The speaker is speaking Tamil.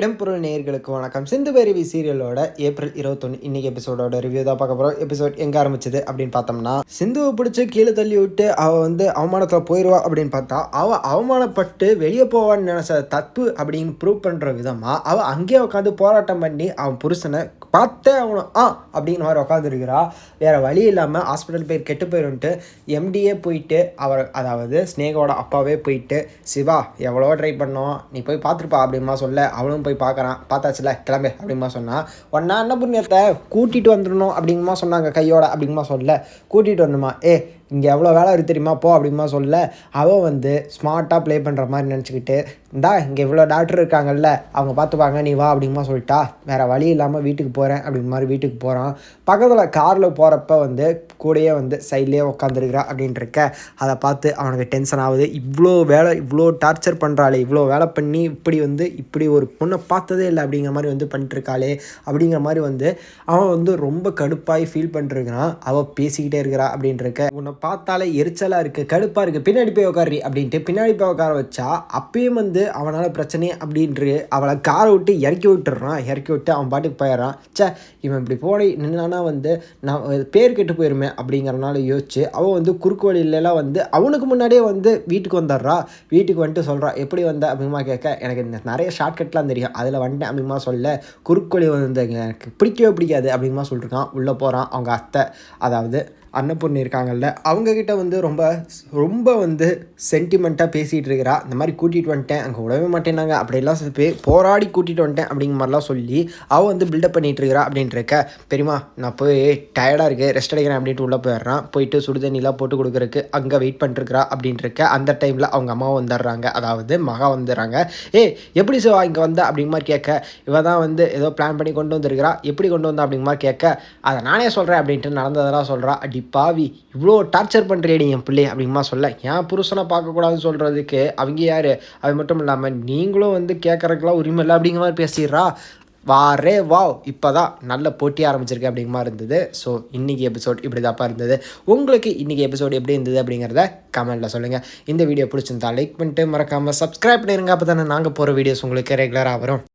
இடம்பொருள் நேயர்களுக்கு வணக்கம். சிந்து பைரவி சீரியலோட ஏப்ரல் இருபத்தொன்று இன்னைக்கு எபிசோடோட ரிவ்யூ தான் பார்க்க போகிறோம் எபிசோட் எங்கே ஆரம்பிச்சது அப்படின்னு பார்த்தோம்னா சிந்துவை பிடிச்சி கீழே தள்ளி விட்டு அவள் வந்து அவமானத்தில் போயிடுவா அப்படின்னு பார்த்தா அவள் அவமானப்பட்டு வெளியே போவான்னு நினச்ச தப்பு அப்படின்னு ப்ரூவ் பண்ணுற விதமாக அவள் அங்கேயே உட்காந்து போராட்டம் பண்ணி அவன் புருஷனை பார்த்தே அவனை ஆ அப்படின்னு மாதிரி உட்காந்துருக்கிறா வேறு வழி இல்லாமல் ஹாஸ்பிட்டல் போய் கெட்டு போயிடும்ட்டு எம்டியே போயிட்டு அவர் அதாவது ஸ்னேகோட அப்பாவே போயிட்டு சிவா எவ்வளோ ட்ரை பண்ணோம். நீ போய் பார்த்துருப்பா அப்படிமா சொல்ல அவளும் போய் போய் பார்க்குறான். பார்த்தாச்சுல கிளம்பு அப்படிமா சொன்னால் ஒன்றா என்ன புண்ணியத்தை கூட்டிகிட்டு வந்துடணும்? அப்படிங்கமா சொன்னாங்க கையோட அப்படிங்கமா சொல்லல. கூட்டிகிட்டு வரணுமா? ஏ இங்கே எவ்வளோ வேலை இருக்குது தெரியுமா? போ அப்படிமா சொல்ல. அவள் வந்து ஸ்மார்ட்டாக ப்ளே பண்ணுற மாதிரி நினச்சிக்கிட்டு இந்தா இங்கே இவ்வளோ டாக்டர் இருக்காங்கல்ல அவங்க பார்த்துப்பாங்க நீ வா அப்படிமா சொல்லிட்டா. வேறு வழி இல்லாமல் வீட்டுக்கு போகிறேன் அப்படின் மாதிரி வீட்டுக்கு போகிறான் பக்கத்தில் காரில் போகிறப்ப வந்து கூடயே வந்து சைட்லேயே உட்காந்துருக்குறா அப்படின்ட்டு இருக்க அதை பார்த்து அவனுக்கு டென்ஷன் ஆகுது. இவ்வளோ வேலை இவ்வளோ டார்ச்சர் பண்ணுறாளே இவ்வளோ வேலை பண்ணி இப்படி வந்து இப்படி ஒரு பொண்ணை பார்த்ததே இல்லை அப்படிங்கிற மாதிரி வந்து பண்ணிட்டுருக்காளே அப்படிங்கிற மாதிரி வந்து அவன் வந்து ரொம்ப கடுப்பாகி ஃபீல் பண்ணிருக்கிறான் அவள் பேசிக்கிட்டே இருக்கிறா அப்படின்ட்டு இருக்க உன்னை பார்த்தாலே எரிச்சலாக இருக்குது கடுப்பாக இருக்குது பின்னாடி போய் உட்காரி அப்படின்ட்டு பின்னாடி போய் உட்கார வச்சா அப்பயும் வந்து அவனால் பிரச்சனை அப்படின்ட்டு அவளை காரை விட்டு இறக்கி விட்டுறான். இறக்கி விட்டு அவன் பாட்டுக்கு போயிடுறான். ச்சே இவன் இப்படி போட நின்னானா வந்து நான் பேர் கெட்டு போயிருமே அப்படிங்கிறனால யோசிச்சு அவள் வந்து குறுக்கு வழியிலலாம் வந்து அவனுக்கு முன்னாடியே வந்து வீட்டுக்கு வந்துடுறா. வீட்டுக்கு வந்துட்டு சொல்கிறா எப்படி வந்த? அப்படிமா கேட்க எனக்கு இந்த நிறைய ஷார்ட்கட்லாம் தெரியும். அதில் வந்துட்டேன் அப்படிமா சொல்ல. குறுக்கு வழி வந்து எனக்கு பிடிக்கவே பிடிக்காது அப்படிமா சொல்லிருக்கான். உள்ளே போகிறான் அவங்க அத்தை அதாவது அன்னபூர்ணி இருக்காங்கல்ல அவங்கக்கிட்ட வந்து ரொம்ப ரொம்ப வந்து சென்டிமெண்ட்டாக பேசிகிட்டு இருக்கிறா. இந்த மாதிரி கூட்டிகிட்டு வந்துட்டேன். அங்கே விடவே மாட்டேனாங்க அப்படிலாம் போய் போராடி கூட்டிகிட்டு வந்துட்டேன் அப்படிங்கிற மாதிரிலாம் சொல்லி அவள் வந்து பில்டப் பண்ணிகிட்டு இருக்கிறா அப்படின்ட்டு இருக்க. பெரியமா நான் போய் டயர்டாக இருக்குது ரெஸ்ட் எடுக்கிறேன் அப்படின்ட்டு உள்ளே போயிடுறான். போயிட்டு சுடுதண்ணிலாம் போட்டு கொடுக்குறக்கு அங்கே வெயிட் பண்ணிருக்கிறா அப்படின்ட்டு இருக்க. அந்த டைமில் அவங்க அம்மா வந்துடுறாங்க. அதாவது மகா வந்துடுறாங்க. ஏ எப்படி சிவா இங்கே வந்த? அப்படிங்கிற மாதிரி கேட்க. இவ தான் வந்து ஏதோ பிளான் பண்ணி கொண்டு வந்திருக்கிறா. எப்படி கொண்டு வந்தா? அப்படிங்கிற மாதிரி கேட்க. அதை நானே சொல்கிறேன் அப்படின்ட்டு நடந்ததெல்லாம் சொல்கிறா அடி பாவி இவ்வளோ டார்ச்சர் பண்ணுறியடி என் பிள்ளை அப்படிமா சொல்ல. என் புருஷனை பார்க்கக்கூடாதுன்னு சொல்கிறதுக்கு அவங்க யார்? அது மட்டும் இல்லாமல் நீங்களும் வந்து கேட்குறதுக்கெல்லாம் உரிமை இல்லை அப்படிங்கிற மாதிரி பேசிடுறா. வாரே வாவ். இப்போ தான் நல்ல போட்டி ஆரம்பிச்சிருக்கு அப்படிங்கிற மாதிரி இருந்தது. ஸோ இன்றைக்கி எபிசோட் இப்படி தாப்பா இருந்தது. உங்களுக்கு இன்றைக்கி எபிசோட் எப்படி இருந்தது அப்படிங்கிறத கமெண்ட்டில் சொல்லுங்கள் இந்த வீடியோ பிடிச்சிருந்தா லைக் பண்ணிட்டு மறக்காமல் சப்ஸ்கிரைப் பண்ணிருங்க. அப்போ தானே நாங்கள் போகிற வீடியோஸ் உங்களுக்கு ரெகுலராக வரும்.